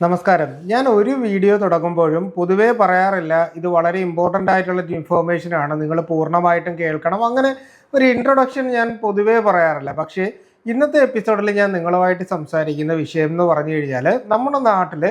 നമസ്കാരം. ഞാൻ ഒരു വീഡിയോ തുടങ്ങുമ്പോഴും പൊതുവേ പറയാറില്ല ഇത് വളരെ ഇമ്പോർട്ടന്റ് ആയിട്ടുള്ള ഇൻഫോർമേഷൻ ആണ്. നിങ്ങൾ പൂർണമായിട്ടും കേൾക്കണം. അങ്ങനെ ഒരു ഇൻട്രൊഡക്ഷൻ ഞാൻ പൊതുവേ പറയാറില്ല. പക്ഷേ ഇന്നത്തെ എപ്പിസോഡിൽ ഞാൻ നിങ്ങളുമായിട്ട് സംസാരിക്കുന്ന വിഷയം എന്ന് പറഞ്ഞു കഴിഞ്ഞാൽ നമ്മുടെ നാട്ടിൽ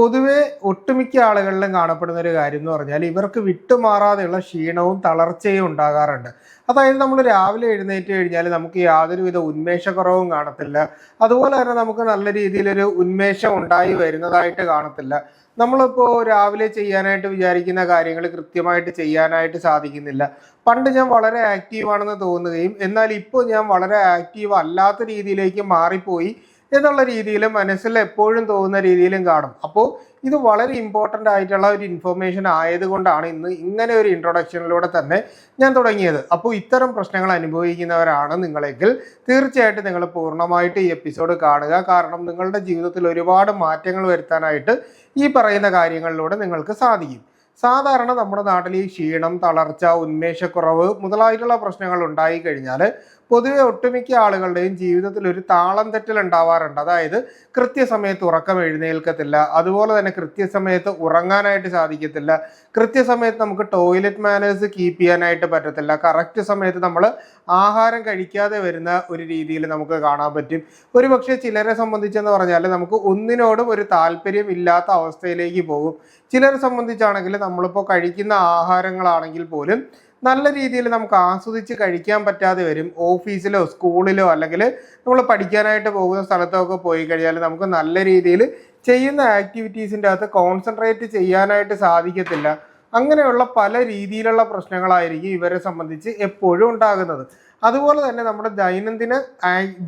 പൊതുവെ ഒട്ടുമിക്ക ആളുകളിലും കാണപ്പെടുന്ന ഒരു കാര്യം എന്ന് പറഞ്ഞാൽ ഇവർക്ക് വിട്ടുമാറാതെയുള്ള ക്ഷീണവും തളർച്ചയും ഉണ്ടാകാറുണ്ട്. അതായത് നമ്മൾ രാവിലെ എഴുന്നേറ്റ് കഴിഞ്ഞാൽ നമുക്ക് യാതൊരുവിധ ഉന്മേഷക്കുറവും കാണത്തില്ല. അതുപോലെ തന്നെ നമുക്ക് നല്ല രീതിയിലൊരു ഉന്മേഷം ഉണ്ടായി വരുന്നതായിട്ട് കാണത്തില്ല. നമ്മളിപ്പോൾ രാവിലെ ചെയ്യാനായിട്ട് വിചാരിക്കുന്ന കാര്യങ്ങൾ കൃത്യമായിട്ട് ചെയ്യാനായിട്ട് സാധിക്കുന്നില്ല. പണ്ട് ഞാൻ വളരെ ആക്റ്റീവാണെന്ന് തോന്നുകയും എന്നാൽ ഇപ്പോൾ ഞാൻ വളരെ ആക്റ്റീവ് അല്ലാത്ത രീതിയിലേക്ക് മാറിപ്പോയി. എന്നുള്ള രീതിയിൽ മനസ്സിൽ എപ്പോഴും തോന്നുന്ന രീതിയിലും കാണും. അപ്പോൾ ഇത് വളരെ ഇമ്പോർട്ടന്റ് ആയിട്ടുള്ള ഒരു ഇൻഫർമേഷൻ ആയതുകൊണ്ടാണ് ഇന്ന് ഇങ്ങനെ ഒരു ഇൻട്രൊഡക്ഷനിലൂടെ തന്നെ ഞാൻ തുടങ്ങിയത്. അപ്പോൾ ഇത്തരം പ്രശ്നങ്ങൾ അനുഭവിക്കുന്നവരാണ് നിങ്ങളെങ്കിൽ തീർച്ചയായിട്ടും നിങ്ങൾ പൂർണമായിട്ട് ഈ എപ്പിസോഡ് കാണുക. കാരണം നിങ്ങളുടെ ജീവിതത്തിൽ ഒരുപാട് മാറ്റങ്ങൾ വരുത്താനായിട്ട് ഈ പറയുന്ന കാര്യങ്ങളിലൂടെ നിങ്ങൾക്ക് സാധിക്കും. സാധാരണ നമ്മുടെ നാട്ടിൽ ഈ ക്ഷീണം തളർച്ച ഉന്മേഷക്കുറവ് മുതലായിട്ടുള്ള പ്രശ്നങ്ങൾ ഉണ്ടായി കഴിഞ്ഞാൽ പൊതുവെ ഒട്ടുമിക്ക ആളുകളുടെയും ജീവിതത്തിൽ ഒരു താളം തെറ്റൽ ഉണ്ടാവാറുണ്ട്. അതായത് കൃത്യസമയത്ത് ഉറക്കം എഴുന്നേൽക്കത്തില്ല അതുപോലെ തന്നെ കൃത്യസമയത്ത് ഉറങ്ങാനായിട്ട് സാധിക്കത്തില്ല കൃത്യസമയത്ത് നമുക്ക് ടോയ്ലറ്റ് മാനേഴ്സ് കീപ്പ് ചെയ്യാനായിട്ട് പറ്റത്തില്ല കറക്റ്റ് സമയത്ത് നമ്മൾ ആഹാരം കഴിക്കാതെ വരുന്ന ഒരു രീതിയിൽ നമുക്ക് കാണാൻ പറ്റും. ഒരുപക്ഷെ ചിലരെ സംബന്ധിച്ചെന്ന് പറഞ്ഞാൽ നമുക്ക് ഒന്നിനോടും ഒരു താല്പര്യം ഇല്ലാത്ത അവസ്ഥയിലേക്ക് പോകും. ചിലരെ സംബന്ധിച്ചാണെങ്കിൽ നമ്മളിപ്പോൾ കഴിക്കുന്ന ആഹാരങ്ങളാണെങ്കിൽ പോലും നല്ല രീതിയിൽ നമുക്ക് ആസ്വദിച്ച് കഴിക്കാൻ പറ്റാതെ വരും. ഓഫീസിലോ സ്കൂളിലോ അല്ലെങ്കിൽ നമ്മൾ പഠിക്കാനായിട്ട് പോകുന്ന സ്ഥലത്തൊക്കെ പോയി കഴിഞ്ഞാൽ നമുക്ക് നല്ല രീതിയിൽ ചെയ്യുന്ന ആക്ടിവിറ്റീസിന്റെ അകത്ത് കോൺസെൻട്രേറ്റ് ചെയ്യാനായിട്ട് സാധിക്കത്തില്ല. അങ്ങനെയുള്ള പല രീതിയിലുള്ള പ്രശ്നങ്ങളായിരിക്കും ഇവരെ സംബന്ധിച്ച് എപ്പോഴും ഉണ്ടാകുന്നത്. അതുപോലെ തന്നെ നമ്മുടെ ദൈനംദിന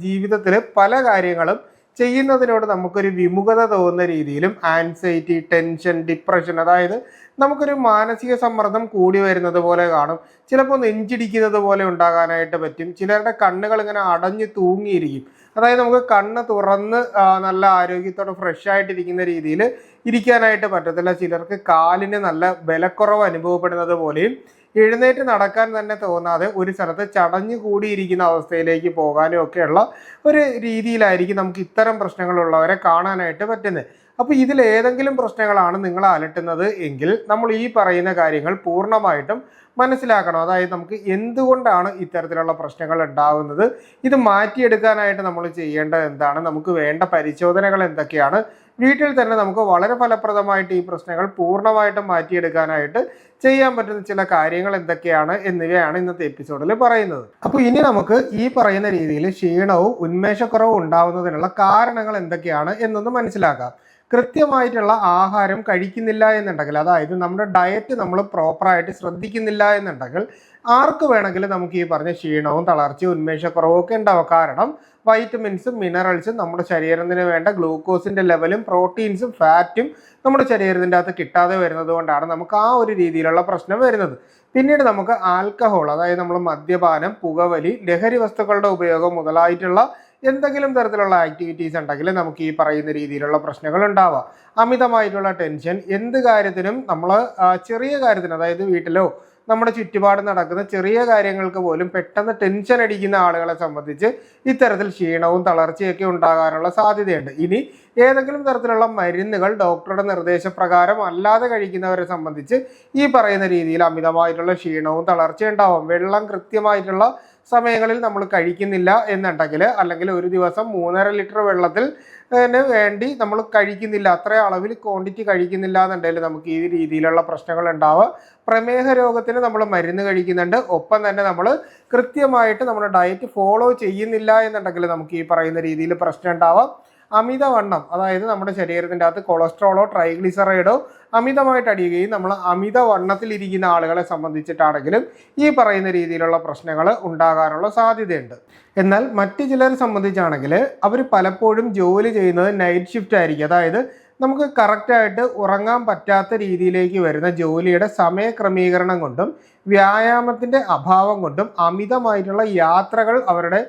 ജീവിതത്തിൽ പല കാര്യങ്ങളും ചെയ്യുന്നതിനോട് നമുക്കൊരു വിമുഖത തോന്നുന്ന രീതിയിലും ആൻസൈറ്റി ടെൻഷൻ ഡിപ്രഷൻ അതായത് നമുക്കൊരു മാനസിക സമ്മർദ്ദം കൂടി വരുന്നത് പോലെ കാണും. ചിലപ്പോൾ നെഞ്ചിടിക്കുന്നത് പോലെ ഉണ്ടാകാനായിട്ട് പറ്റും. ചിലരുടെ കണ്ണുകൾ ഇങ്ങനെ അടഞ്ഞു തൂങ്ങിയിരിക്കും. അതായത് നമുക്ക് കണ്ണ് തുറന്ന് നല്ല ആരോഗ്യത്തോടെ ഫ്രഷ് ആയിട്ടിരിക്കുന്ന രീതിയിൽ ഇരിക്കാനായിട്ട് പറ്റത്തില്ല. ചിലർക്ക് കാലിന് നല്ല ബലക്കുറവ് അനുഭവപ്പെടുന്നത് പോലെയും എഴുന്നേറ്റ് നടക്കാൻ തന്നെ തോന്നാതെ ഒരു സ്ഥലത്ത് ചടഞ്ഞു കൂടിയിരിക്കുന്ന അവസ്ഥയിലേക്ക് പോകാനും ഒക്കെയുള്ള ഒരു രീതിയിലായിരിക്കും നമുക്ക് ഇത്തരം പ്രശ്നങ്ങളുള്ളവരെ കാണാനായിട്ട് പറ്റുന്നത്. അപ്പോൾ ഇതിൽ ഏതെങ്കിലും പ്രശ്നങ്ങളാണ് നിങ്ങൾ അലട്ടുന്നത് എങ്കിൽ നമ്മൾ ഈ പറയുന്ന കാര്യങ്ങൾ പൂർണമായിട്ടും മനസ്സിലാക്കണം. അതായത് നമുക്ക് എന്തുകൊണ്ടാണ് ഇത്തരത്തിലുള്ള പ്രശ്നങ്ങൾ ഉണ്ടാകുന്നത് ഇത് മാറ്റിയെടുക്കാനായിട്ട് നമ്മൾ ചെയ്യേണ്ടത് എന്താണ്? നമുക്ക് വേണ്ട പരിശോധനകൾ എന്തൊക്കെയാണ്? വീട്ടിൽ തന്നെ നമുക്ക് വളരെ ഫലപ്രദമായിട്ട് ഈ പ്രശ്നങ്ങൾ പൂർണമായിട്ടും മാറ്റിയെടുക്കാനായിട്ട് ചെയ്യാൻ പറ്റുന്ന ചില കാര്യങ്ങൾ എന്തൊക്കെയാണ് എന്നിവയാണ് ഇന്നത്തെ എപ്പിസോഡിൽ പറയുന്നത്. അപ്പോൾ ഇനി നമുക്ക് ഈ പറയുന്ന രീതിയിൽ ക്ഷീണവും ഉന്മേഷക്കുറവും ഉണ്ടാവുന്നതിനുള്ള കാരണങ്ങൾ എന്തൊക്കെയാണ് എന്നൊന്ന് മനസ്സിലാക്കാം. കൃത്യമായിട്ടുള്ള ആഹാരം കഴിക്കുന്നില്ല എന്നുണ്ടെങ്കിൽ അതായത് നമ്മുടെ ഡയറ്റ് നമ്മൾ പ്രോപ്പറായിട്ട് ശ്രദ്ധിക്കുന്നില്ല എന്നുണ്ടെങ്കിൽ ആർക്ക് വേണമെങ്കിലും നമുക്ക് ഈ പറഞ്ഞ ക്ഷീണവും തളർച്ചയും ഉന്മേഷക്കുറവും ഒക്കെ ഉണ്ടാവും. കാരണം വൈറ്റമിൻസും മിനറൽസും നമ്മുടെ ശരീരത്തിന് വേണ്ട ഗ്ലൂക്കോസിന്റെ ലെവലും പ്രോട്ടീൻസും ഫാറ്റും നമ്മുടെ ശരീരത്തിന്റെ അകത്ത് കിട്ടാതെ വരുന്നത് കൊണ്ടാണ് നമുക്ക് ആ ഒരു രീതിയിലുള്ള പ്രശ്നം വരുന്നത്. പിന്നീട് നമുക്ക് ആൽക്കഹോൾ അതായത് നമ്മൾ മദ്യപാനം പുകവലി ലഹരി വസ്തുക്കളുടെ ഉപയോഗം മുതലായിട്ടുള്ള എന്തെങ്കിലും തരത്തിലുള്ള ആക്ടിവിറ്റീസ് ഉണ്ടെങ്കിൽ നമുക്ക് ഈ പറയുന്ന രീതിയിലുള്ള പ്രശ്നങ്ങൾ ഉണ്ടാവാം. അമിതമായിട്ടുള്ള ടെൻഷൻ എന്ത് കാര്യത്തിനും നമ്മൾ ചെറിയ കാര്യത്തിന് അതായത് വീട്ടിലോ നമ്മുടെ ചുറ്റുപാട് നടക്കുന്ന ചെറിയ കാര്യങ്ങൾക്ക് പോലും പെട്ടെന്ന് ടെൻഷൻ അടിക്കുന്ന ആളുകളെ സംബന്ധിച്ച് ഇത്തരത്തിൽ ക്ഷീണവും തളർച്ചയൊക്കെ ഉണ്ടാകാനുള്ള സാധ്യതയുണ്ട്. ഇനി ഏതെങ്കിലും തരത്തിലുള്ള മരുന്നുകൾ ഡോക്ടറുടെ നിർദ്ദേശപ്രകാരം അല്ലാതെ കഴിക്കുന്നവരെ സംബന്ധിച്ച് ഈ പറയുന്ന രീതിയിൽ അമിതമായിട്ടുള്ള ക്ഷീണവും തളർച്ചയും ഉണ്ടാവും. വെള്ളം കൃത്യമായിട്ടുള്ള സമയങ്ങളിൽ നമ്മൾ കഴിക്കുന്നില്ല എന്നുണ്ടെങ്കിൽ അല്ലെങ്കിൽ ഒരു ദിവസം മൂന്നര ലിറ്റർ വെള്ളത്തിൽ വേണ്ടി നമ്മൾ കഴിക്കുന്നില്ല അത്ര അളവിൽ ക്വാണ്ടിറ്റി കഴിക്കുന്നില്ല എന്നുണ്ടെങ്കിൽ നമുക്ക് ഈ രീതിയിലുള്ള പ്രശ്നങ്ങൾ ഉണ്ടാവുക പ്രമേഹ രോഗത്തിന് നമ്മൾ മരുന്ന് കഴിക്കുന്നുണ്ട്. ഒപ്പം തന്നെ നമ്മൾ കൃത്യമായിട്ട് നമ്മുടെ ഡയറ്റ് ഫോളോ ചെയ്യുന്നില്ല എന്നുണ്ടെങ്കിൽ നമുക്ക് ഈ പറയുന്ന രീതിയിൽ പ്രശ്നം ഉണ്ടാവാം. അമിതവണ്ണം അതായത് നമ്മുടെ ശരീരത്തിന്റെ അകത്ത് കൊളസ്ട്രോളോ ട്രൈഗ്ലിസറൈഡോ അമിതമായിട്ട് അടിയുകയും നമ്മൾ അമിതവണ്ണത്തിലിരിക്കുന്ന ആളുകളെ സംബന്ധിച്ചിട്ടാണെങ്കിലും ഈ പറയുന്ന രീതിയിലുള്ള പ്രശ്നങ്ങൾ ഉണ്ടാകാനുള്ള സാധ്യതയുണ്ട്. എന്നാൽ മറ്റു ചിലരെ സംബന്ധിച്ചാണെങ്കിൽ അവർ പലപ്പോഴും ജോലി ചെയ്യുന്നത് നൈറ്റ് ഷിഫ്റ്റ് ആയിരിക്കും. അതായത് നമുക്ക് കറക്റ്റായിട്ട് ഉറങ്ങാൻ പറ്റാത്ത രീതിയിലേക്ക് വരുന്ന ജോലിയുടെ സമയക്രമീകരണം കൊണ്ടും വ്യായാമത്തിന്റെ അഭാവം കൊണ്ടും അമിതമായിട്ടുള്ള യാത്രകൾ അവരുടെ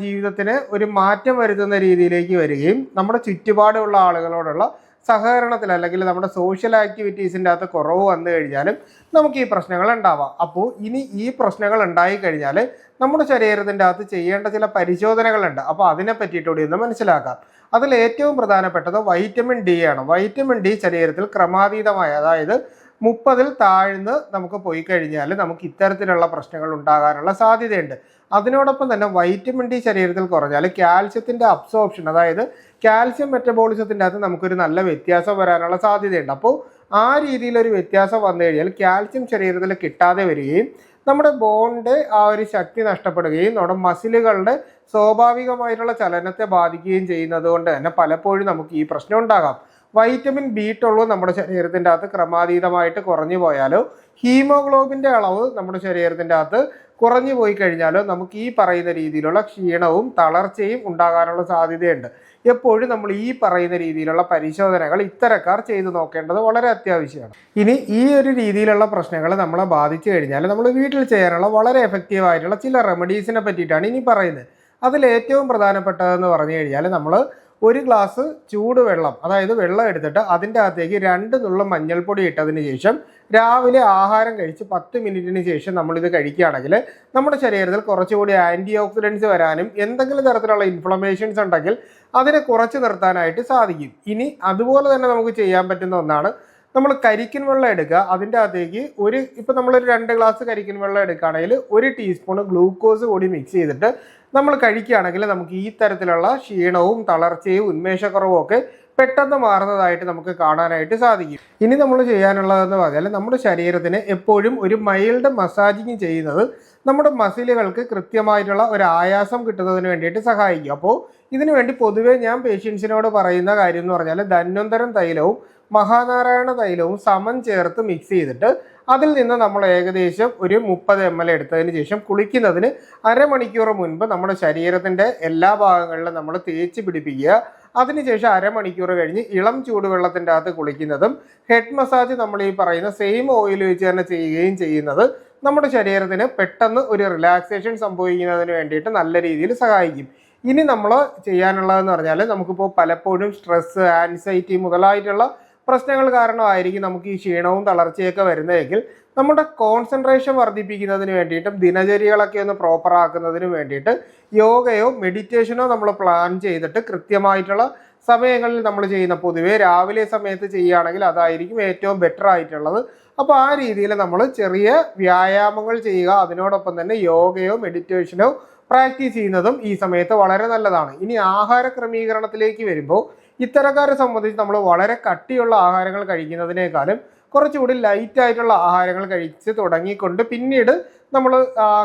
ജീവിതത്തിന് ഒരു മാറ്റം വരുത്തുന്ന രീതിയിലേക്ക് വരികയും നമ്മുടെ ചുറ്റുപാടുള്ള ആളുകളോടുള്ള സഹകരണത്തിൽ അല്ലെങ്കിൽ നമ്മുടെ സോഷ്യൽ ആക്ടിവിറ്റീസിന്റെ അകത്ത് കുറവ് വന്നു കഴിഞ്ഞാലും നമുക്ക് ഈ പ്രശ്നങ്ങൾ ഉണ്ടാവാം. അപ്പോൾ ഇനി ഈ പ്രശ്നങ്ങൾ ഉണ്ടായിക്കഴിഞ്ഞാൽ നമ്മുടെ ശരീരത്തിന്റെ അകത്ത് ചെയ്യേണ്ട ചില പരിശോധനകളുണ്ട്. അപ്പോൾ അതിനെ പറ്റിയിട്ടുകൂടി ഒന്ന് മനസ്സിലാക്കാം. അതിൽ ഏറ്റവും പ്രധാനപ്പെട്ടത് വൈറ്റമിൻ ഡി ആണ്. വൈറ്റമിൻ ഡി ശരീരത്തിൽ ക്രമാതീതമായ അതായത് മുപ്പതിൽ താഴ്ന്ന് നമുക്ക് പോയി കഴിഞ്ഞാൽ നമുക്ക് ഇത്തരത്തിലുള്ള പ്രശ്നങ്ങൾ ഉണ്ടാകാനുള്ള സാധ്യതയുണ്ട്. അതിനോടൊപ്പം തന്നെ വൈറ്റമിൻ ഡി ശരീരത്തിൽ കുറഞ്ഞാൽ കാൽസ്യത്തിന്റെ അബ്സോർപ്ഷൻ അതായത് കാൽസ്യം മെറ്റബോളിസത്തിന്റെ അകത്ത് നമുക്കൊരു നല്ല വ്യത്യാസം വരാനുള്ള സാധ്യതയുണ്ട്. അപ്പോൾ ആ രീതിയിലൊരു വ്യത്യാസം വന്നു കഴിഞ്ഞാൽ കാൽസ്യം ശരീരത്തിൽ കിട്ടാതെ വരികയും നമ്മുടെ ബോണിന്റെ ആ ഒരു ശക്തി നഷ്ടപ്പെടുകയും നമ്മുടെ മസിലുകളുടെ സ്വാഭാവികമായിട്ടുള്ള ചലനത്തെ ബാധിക്കുകയും ചെയ്യുന്നത് കൊണ്ട് തന്നെ പലപ്പോഴും നമുക്ക് ഈ പ്രശ്നം ഉണ്ടാകാം. വൈറ്റമിൻ ബി ട്വൽവ് നമ്മുടെ ശരീരത്തിന്റെ അകത്ത് ക്രമാതീതമായിട്ട് കുറഞ്ഞു പോയാലോ ഹീമോഗ്ലോബിന്റെ അളവ് നമ്മുടെ ശരീരത്തിന്റെ അകത്ത് കുറഞ്ഞു പോയി കഴിഞ്ഞാലോ നമുക്ക് ഈ പറയുന്ന രീതിയിലുള്ള ക്ഷീണവും തളർച്ചയും ഉണ്ടാകാനുള്ള സാധ്യതയുണ്ട്. എപ്പോഴും നമ്മൾ ഈ പറയുന്ന രീതിയിലുള്ള പരിശോധനകൾ ഇത്തരക്കാർ ചെയ്തു നോക്കേണ്ടത് വളരെ അത്യാവശ്യമാണ്. ഇനി ഈ ഒരു രീതിയിലുള്ള പ്രശ്നങ്ങൾ നമ്മളെ ബാധിച്ചു കഴിഞ്ഞാൽ നമ്മൾ വീട്ടിൽ ചെയ്യാനുള്ള വളരെ എഫക്റ്റീവ് ആയിട്ടുള്ള ചില റെമഡീസിനെ പറ്റിയിട്ടാണ് ഇനി പറയുന്നത്. അതിൽ ഏറ്റവും പ്രധാനപ്പെട്ടതെന്ന് പറഞ്ഞു കഴിഞ്ഞാൽ നമ്മൾ ഒരു ഗ്ലാസ് ചൂടുവെള്ളം അതായത് വെള്ളം എടുത്തിട്ട് അതിന്റെ അകത്തേക്ക് രണ്ട് നുള്ള മഞ്ഞൾപ്പൊടി ഇട്ടതിന് ശേഷം രാവിലെ ആഹാരം കഴിച്ച് പത്ത് മിനിറ്റിന് ശേഷം നമ്മളിത് കഴിക്കുകയാണെങ്കിൽ നമ്മുടെ ശരീരത്തിൽ കുറച്ചുകൂടി ആന്റി ഓക്സിഡൻസ് വരാനും എന്തെങ്കിലും തരത്തിലുള്ള ഇൻഫ്ലമേഷൻസ് ഉണ്ടെങ്കിൽ അതിനെ കുറച്ച് നിർത്താനായിട്ട് സാധിക്കും. ഇനി അതുപോലെ തന്നെ നമുക്ക് ചെയ്യാൻ പറ്റുന്ന ഒന്നാണ് നമ്മൾ കരിക്കിൻ വെള്ളം എടുക്കുക അതിന്റെ അകത്തേക്ക് ഒരു ഇപ്പം നമ്മളൊരു രണ്ട് ഗ്ലാസ് കരിക്കിൻ വെള്ളം എടുക്കുകയാണെങ്കിൽ ഒരു ടീസ്പൂൺ ഗ്ലൂക്കോസ് കൂടി മിക്സ് ചെയ്തിട്ട് നമ്മൾ കഴിക്കുകയാണെങ്കിൽ നമുക്ക് ഈ തരത്തിലുള്ള ക്ഷീണവും തളർച്ചയും ഉന്മേഷക്കുറവും ഒക്കെ പെട്ടെന്ന് മാറുന്നതായിട്ട് നമുക്ക് കാണാനായിട്ട് സാധിക്കും. ഇനി നമ്മൾ ചെയ്യാനുള്ളതെന്ന് പറഞ്ഞാൽ നമ്മുടെ ശരീരത്തിന് എപ്പോഴും ഒരു മൈൽഡ് മസാജിങ് ചെയ്യുന്നത് നമ്മുടെ മസിലുകൾക്ക് കൃത്യമായിട്ടുള്ള ഒരു ആയാസം കിട്ടുന്നതിന് വേണ്ടിയിട്ട് സഹായിക്കും. അപ്പോൾ ഇതിനു വേണ്ടി പൊതുവേ ഞാൻ പേഷ്യൻസിനോട് പറയുന്ന കാര്യം എന്ന് പറഞ്ഞാൽ ധന്വന്തരം തൈലവും മഹാനാരായണ തൈലവും സമം ചേർത്ത് മിക്സ് ചെയ്തിട്ട് അതിൽ നിന്ന് നമ്മൾ ഏകദേശം ഒരു മുപ്പത് എം എൽ എടുത്തതിന് ശേഷം കുളിക്കുന്നതിന് അരമണിക്കൂർ മുൻപ് നമ്മുടെ ശരീരത്തിന്റെ എല്ലാ ഭാഗങ്ങളിലും നമ്മൾ തേച്ച് പിടിപ്പിക്കുക. അതിനുശേഷം അരമണിക്കൂർ കഴിഞ്ഞ് ഇളം ചൂടുവെള്ളത്തിന്റെ അകത്ത് കുളിക്കുന്നതും ഹെഡ് മസാജ് നമ്മൾ ഈ പറയുന്ന സെയിം ഓയിൽ വെച്ച് തന്നെ ചെയ്യുകയും ചെയ്യുന്നത് നമ്മുടെ ശരീരത്തിന് പെട്ടെന്ന് ഒരു റിലാക്സേഷൻ സംഭവിക്കുന്നതിന് വേണ്ടിയിട്ട് നല്ല രീതിയിൽ സഹായിക്കും. ഇനി നമ്മൾ ചെയ്യാനുള്ളതെന്ന് പറഞ്ഞാൽ നമുക്കിപ്പോൾ പലപ്പോഴും സ്ട്രെസ് ആൻസൈറ്റി മുതലായിട്ടുള്ള പ്രശ്നങ്ങൾ കാരണമായിരിക്കും നമുക്ക് ഈ ക്ഷീണവും തളർച്ചയൊക്കെ വരുന്നതെങ്കിൽ നമ്മുടെ കോൺസെൻട്രേഷൻ വർദ്ധിപ്പിക്കുന്നതിന് വേണ്ടിയിട്ടും ദിനചര്യകളൊക്കെ ഒന്ന് പ്രോപ്പർ ആക്കുന്നതിന് വേണ്ടിയിട്ട് യോഗയോ മെഡിറ്റേഷനോ നമ്മൾ പ്ലാൻ ചെയ്തിട്ട് കൃത്യമായിട്ടുള്ള സമയങ്ങളിൽ നമ്മൾ ചെയ്യുന്ന പൊതുവേ രാവിലെ സമയത്ത് ചെയ്യുകയാണെങ്കിൽ അതായിരിക്കും ഏറ്റവും ബെറ്റർ ആയിട്ടുള്ളത്. അപ്പോൾ ആ രീതിയിൽ നമ്മൾ ചെറിയ വ്യായാമങ്ങൾ ചെയ്യുക അതിനോടൊപ്പം തന്നെ യോഗയോ മെഡിറ്റേഷനോ പ്രാക്ടീസ് ചെയ്യുന്നതും ഈ സമയത്ത് വളരെ നല്ലതാണ്. ഇനി ആഹാര ക്രമീകരണത്തിലേക്ക് വരുമ്പോൾ ഇത്തരക്കാരെ സംബന്ധിച്ച് നമ്മൾ വളരെ കട്ടിയുള്ള ആഹാരങ്ങൾ കഴിക്കുന്നതിനേക്കാളും കുറച്ചുകൂടി ലൈറ്റ് ആയിട്ടുള്ള ആഹാരങ്ങൾ കഴിച്ച് തുടങ്ങിക്കൊണ്ട് പിന്നീട് നമ്മൾ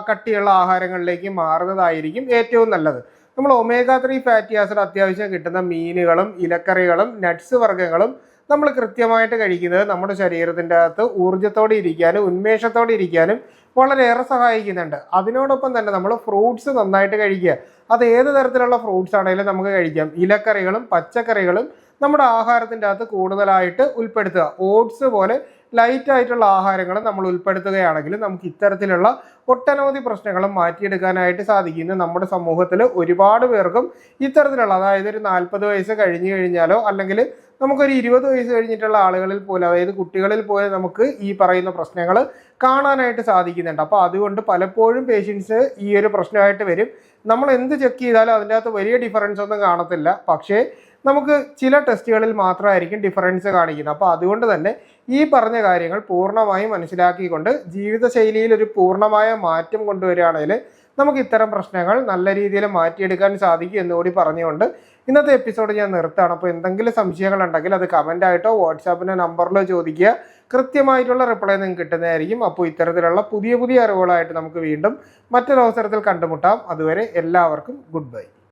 കട്ടിയുള്ള ആഹാരങ്ങളിലേക്ക് മാറുന്നതായിരിക്കും ഏറ്റവും നല്ലത്. നമ്മൾ ഒമേഗ ത്രീ ഫാറ്റി ആസിഡ് അത്യാവശ്യം കിട്ടുന്ന മീനുകളും ഇലക്കറികളും നട്ട്സ് വർഗങ്ങളും നമ്മൾ കൃത്യമായിട്ട് കഴിക്കുന്നത് നമ്മുടെ ശരീരത്തിന്റെ അകത്ത് ഊർജത്തോടെ ഇരിക്കാനും ഉന്മേഷത്തോടെ ഇരിക്കാനും വളരെയേറെ സഹായിക്കുന്നുണ്ട്. അതിനോടൊപ്പം തന്നെ നമ്മൾ ഫ്രൂട്ട്സ് നന്നായിട്ട് കഴിക്കുക. അത് ഏത് തരത്തിലുള്ള ഫ്രൂട്ട്സ് ആണെങ്കിലും നമുക്ക് കഴിക്കാം. ഇലക്കറികളും പച്ചക്കറികളും നമ്മുടെ ആഹാരത്തിന്റെ അകത്ത് കൂടുതലായിട്ട് ഉൾപ്പെടുത്തുക. ഓട്സ് പോലെ ലൈറ്റ് ആയിട്ടുള്ള ആഹാരങ്ങൾ നമ്മൾ ഉൾപ്പെടുത്തുകയാണെങ്കിൽ നമുക്ക് ഇത്തരത്തിലുള്ള ഒട്ടനവധി പ്രശ്നങ്ങളും മാറ്റിയെടുക്കാനായിട്ട് സാധിക്കുന്നു. നമ്മുടെ സമൂഹത്തിൽ ഒരുപാട് പേർക്കും ഇത്തരത്തിലുള്ള അതായത് ഒരു നാൽപ്പത് വയസ്സ് കഴിഞ്ഞു കഴിഞ്ഞാലോ അല്ലെങ്കിൽ നമുക്കൊരു ഇരുപത് വയസ്സ് കഴിഞ്ഞിട്ടുള്ള ആളുകളിൽ പോലും അതായത് കുട്ടികളിൽ പോലും നമുക്ക് ഈ പറയുന്ന പ്രശ്നങ്ങൾ കാണാനായിട്ട് സാധിക്കുന്നുണ്ട്. അപ്പോൾ അതുകൊണ്ട് പലപ്പോഴും പേഷ്യൻസ് ഈ ഒരു പ്രശ്നമായിട്ട് വരും. നമ്മൾ എന്ത് ചെക്ക് ചെയ്താലും അതിന്റെ അകത്ത് വലിയ ഡിഫറൻസ് ഒന്നും കാണത്തില്ല. പക്ഷേ നമുക്ക് ചില ടെസ്റ്റുകളിൽ മാത്രമായിരിക്കും ഡിഫറൻസ് കാണിക്കുന്നത്. അപ്പോൾ അതുകൊണ്ട് തന്നെ ഈ പറഞ്ഞ കാര്യങ്ങൾ പൂർണമായും മനസ്സിലാക്കിക്കൊണ്ട് ജീവിതശൈലിയിൽ ഒരു പൂർണമായ മാറ്റം കൊണ്ടുവരികയാണെങ്കിൽ നമുക്ക് ഇത്തരം പ്രശ്നങ്ങൾ നല്ല രീതിയിൽ മാറ്റിയെടുക്കാൻ സാധിക്കും എന്നുകൂടി പറഞ്ഞുകൊണ്ട് ഇന്നത്തെ എപ്പിസോഡ് ഞാൻ നിർത്താണ് അപ്പോൾ എന്തെങ്കിലും സംശയങ്ങൾ ഉണ്ടെങ്കിൽ അത് കമന്റായിട്ടോ വാട്സാപ്പിന്റെ നമ്പറിലോ ചോദിക്കുക. കൃത്യമായിട്ടുള്ള റിപ്ലൈ നിങ്ങൾക്ക് കിട്ടുന്നതായിരിക്കും. അപ്പോൾ ഇത്തരത്തിലുള്ള പുതിയ പുതിയ അറിവുകളായിട്ട് നമുക്ക് വീണ്ടും മറ്റൊരവസരത്തിൽ കണ്ടുമുട്ടാം. അതുവരെ എല്ലാവർക്കും ഗുഡ് ബൈ